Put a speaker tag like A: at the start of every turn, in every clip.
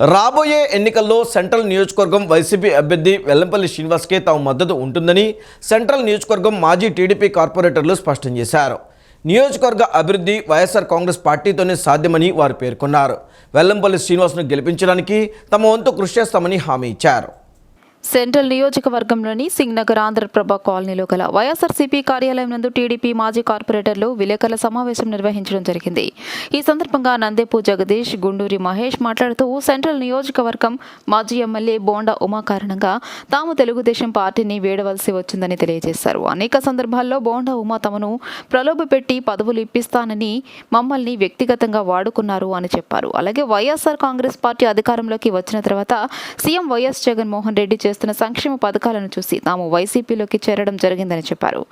A: రాబోయే ఎన్నికల్లో సెంట్రల్ నియోజకవర్గం వైసీపీ అభ్యర్థి వెల్లంపల్లి శ్రీనివాస్కే తమ మద్దతు ఉంటుందని సెంట్రల్ నియోజకవర్గం మాజీ టీడీపీ కార్పొరేటర్లు స్పష్టం చేశారు. నియోజకవర్గ అభివృద్ధి వైఎస్ఆర్ కాంగ్రెస్ పార్టీతోనే సాధ్యమని వారు పేర్కొన్నారు. వెల్లంపల్లి శ్రీనివాస్ను గెలిపించడానికి తమ వంతు కృషి చేస్తామని హామీ ఇచ్చారు.
B: సెంట్రల్ నియోజకవర్గంలోని సింగ్నగర్ ఆంధ్రప్రభ కాలనీలో గల వైఎస్ఆర్సీపీ కార్యాలయం నందు టీడీపీ మాజీ కార్పొరేటర్లు విలేకరుల సమావేశం నిర్వహించడం జరిగింది. ఈ సందర్భంగా నందేపు జగదీష్ గుండూరి మహేష్ మాట్లాడుతూ సెంట్రల్ నియోజకవర్గం మాజీ ఎమ్మెల్యే బోండా ఉమా కారణంగా తాము తెలుగుదేశం పార్టీని వేడవలసి వచ్చిందని తెలియజేశారు. అనేక సందర్భాల్లో బోండా ఉమా తమను ప్రలోభపెట్టి పదవులు ఇప్పిస్తానని మమ్మల్ని వ్యక్తిగతంగా వాడుకున్నారు అని చెప్పారు. అలాగే వైఎస్ఆర్ కాంగ్రెస్ పార్టీ అధికారంలోకి వచ్చిన తర్వాత సీఎం వైఎస్ జగన్మోహన్ రెడ్డి చేస్తున్న సంక్షేమ పథకాలను చూసి తాము వైసీపీలోకి చేరడం జరిగిందని చెప్పారు.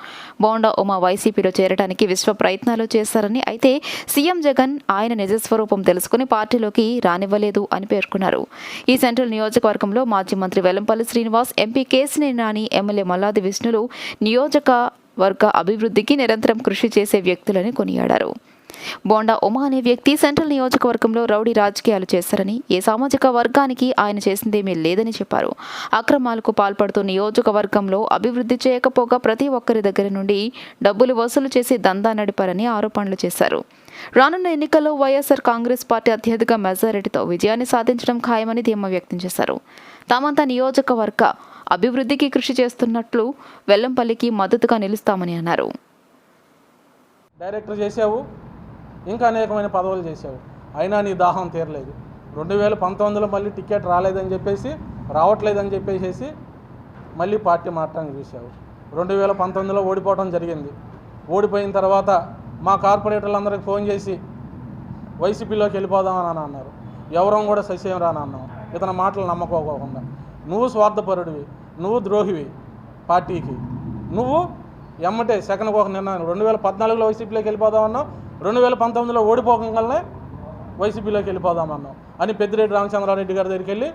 B: బోండా ఉమా వైసీపీలో చేరడానికి విశ్వ ప్రయత్నాలు చేశారని అయితే సీఎం జగన్ ఆయన నిజస్వరూపం తెలుసుకుని పార్టీలోకి రానివ్వలేదు అని పేర్కొన్నారు. ఈ సెంట్రల్ నియోజకవర్గంలో మాజీ మంత్రి వెల్లంపల్లి శ్రీనివాస్ ఎంపీ కేసినేని నాని ఎమ్మెల్యే మల్లాది విష్ణులు నియోజకవర్గ అభివృద్ధికి నిరంతరం కృషి చేసే వ్యక్తులని కొనియాడారు. బోండా ఉమా అనే వ్యక్తి సెంట్రల్ నియోజకవర్గంలో రౌడీ రాజకీయాలు చేశారని ఏ సామాజిక వర్గానికి ఆయన చేసిందేమీ లేదని చెప్పారు. అక్రమాలకు పాల్పడుతూ నియోజకవర్గంలో అభివృద్ధి చేయకపోగా ప్రతి ఒక్కరి దగ్గర నుండి డబ్బులు వసూలు చేసి దందా నడిపారని ఆరోపణలు చేశారు. రానున్న ఎన్నికల్లో వైఎస్ఆర్ కాంగ్రెస్ పార్టీ అత్యధిక మెజారిటీతో విజయాన్ని సాధించడం ఖాయమని ధీమా వ్యక్తం చేశారు. తామంతా నియోజకవర్గ అభివృద్ధికి కృషి చేస్తున్నట్లు వెల్లంపల్లికి మద్దతుగా నిలుస్తామని అన్నారు.
C: డైరెక్టర్ చేసావు ఇంకా అనేకమైన పదవులు చేశావు అయినా నీ దాహం తీరలేదు. రెండు వేల పంతొమ్మిదిలో మళ్ళీ టికెట్ రాలేదని చెప్పేసి రావట్లేదని చెప్పేసి మళ్ళీ పార్టీ మారటానికి చూసావు రెండు వేల పంతొమ్మిదిలో ఓడిపోవడం జరిగింది. ఓడిపోయిన తర్వాత మా కార్పొరేటర్లందరికీ ఫోన్ చేసి వైసీపీలోకి వెళ్ళిపోదామని అని అన్నారు. ఎవరం కూడా సస్యం రాని అన్నాం ఇతని మాటలు నమ్మకోకుండా నువ్వు స్వార్థపరుడివి. నువ్వు ద్రోహివి పార్టీకి. నువ్వు ఎమ్మటే సెకండ్కి ఒక నిర్ణయం. రెండు వేల పద్నాలుగులో వైసీపీలోకి వెళ్ళిపోదామన్నావు రెండు వేల పంతొమ్మిదిలో ఓడిపోకంగానే వైసీపీలోకి వెళ్ళిపోదామన్నాం అని పెద్దిరెడ్డి రామచంద్రారెడ్డి గారి దగ్గరికి వెళ్ళి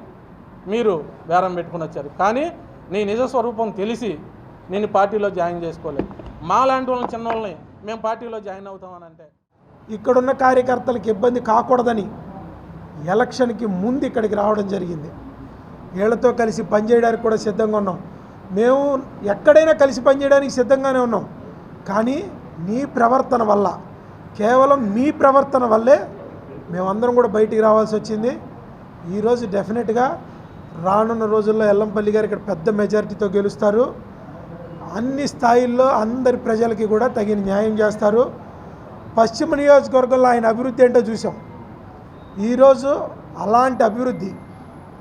C: మీరు బేరం పెట్టుకుని వచ్చారు. కానీ నీ నిజ స్వరూపం తెలిసి నేను పార్టీలో జాయిన్ చేసుకోలేదు. మా లాంటి వాళ్ళని చిన్న వాళ్ళని మేము పార్టీలో జాయిన్ అవుతామని అంటే.
D: ఇక్కడున్న కార్యకర్తలకు ఇబ్బంది కాకూడదని ఎలక్షన్కి ముందు ఇక్కడికి రావడం జరిగింది. వీళ్ళతో కలిసి పనిచేయడానికి కూడా సిద్ధంగా ఉన్నాం. మేము ఎక్కడైనా కలిసి పనిచేయడానికి సిద్ధంగానే ఉన్నాం. కానీ నీ ప్రవర్తన వల్ల కేవలం మీ ప్రవర్తన వల్లే మేమందరం కూడా బయటికి రావాల్సి వచ్చింది. ఈరోజు డెఫినెట్గా రానున్న రోజుల్లో ఎల్లంపల్లి గారు ఇక్కడ పెద్ద మెజారిటీతో గెలుస్తారు. అన్ని స్థాయిల్లో అందరి ప్రజలకి కూడా తగిన న్యాయం చేస్తారు. పశ్చిమ నియోజకవర్గంలో ఆయన అభివృద్ధి ఏంటో చూసాం ఈరోజు అలాంటి అభివృద్ధి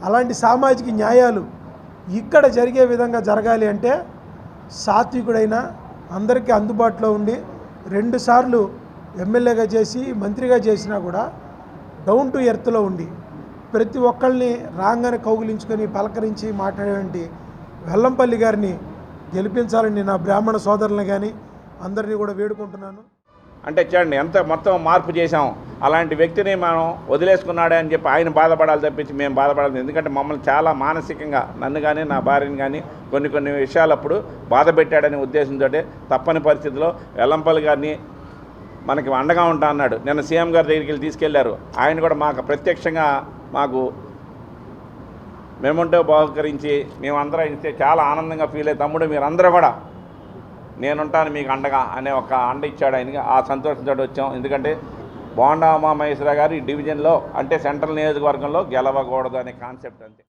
D: అలాంటి సామాజిక న్యాయాలు ఇక్కడ జరిగే విధంగా జరగాలి అంటే సాత్వికుడైన అందరికీ అందుబాటులో ఉండి రెండుసార్లు ఎమ్మెల్యేగా చేసి మంత్రిగా చేసినా కూడా డౌన్ టు ఎర్త్లో ఉండి ప్రతి ఒక్కళ్ళని రాగానే కౌగిలించుకొని పలకరించి మాట్లాడేటువంటి వెల్లంపల్లి గారిని గెలిపించాలని నా బ్రాహ్మణ సోదరులను కానీ అందరినీ కూడా వేడుకుంటున్నాను.
E: అంటే చూడండి ఎంత మొత్తం మార్పు చేశాం. అలాంటి వ్యక్తిని మనం వదిలేసుకున్నాడే అని చెప్పి ఆయన బాధపడాలి తప్పించి మేము బాధపడాలి. ఎందుకంటే మమ్మల్ని చాలా మానసికంగా నన్ను కానీ నా భార్యని కానీ కొన్ని కొన్ని విషయాలప్పుడు బాధ పెట్టాడనే ఉద్దేశంతో తప్పని పరిస్థితిలో వెల్లంపల్లి గారిని మనకి అండగా ఉంటా అన్నాడు. నిన్న సీఎం గారి దగ్గరికి వెళ్ళి తీసుకెళ్ళారు. ఆయన కూడా మాకు ప్రత్యక్షంగా మాకు మేముంటే బహుకరించి మేమందరం ఇస్తే చాలా ఆనందంగా ఫీల్ అయ్యి. తమ్ముడు మీరందరూ కూడా నేనుంటాను మీకు అండగా అనే ఒక అండ ఇచ్చాడు ఆయనకి. ఆ సంతోషంతో వచ్చాం. ఎందుకంటే బోండా ఉమామహేశ్వర గారు ఈ డివిజన్లో అంటే సెంట్రల్ నియోజకవర్గంలో గెలవకూడదు అనే కాన్సెప్ట్ అంతే.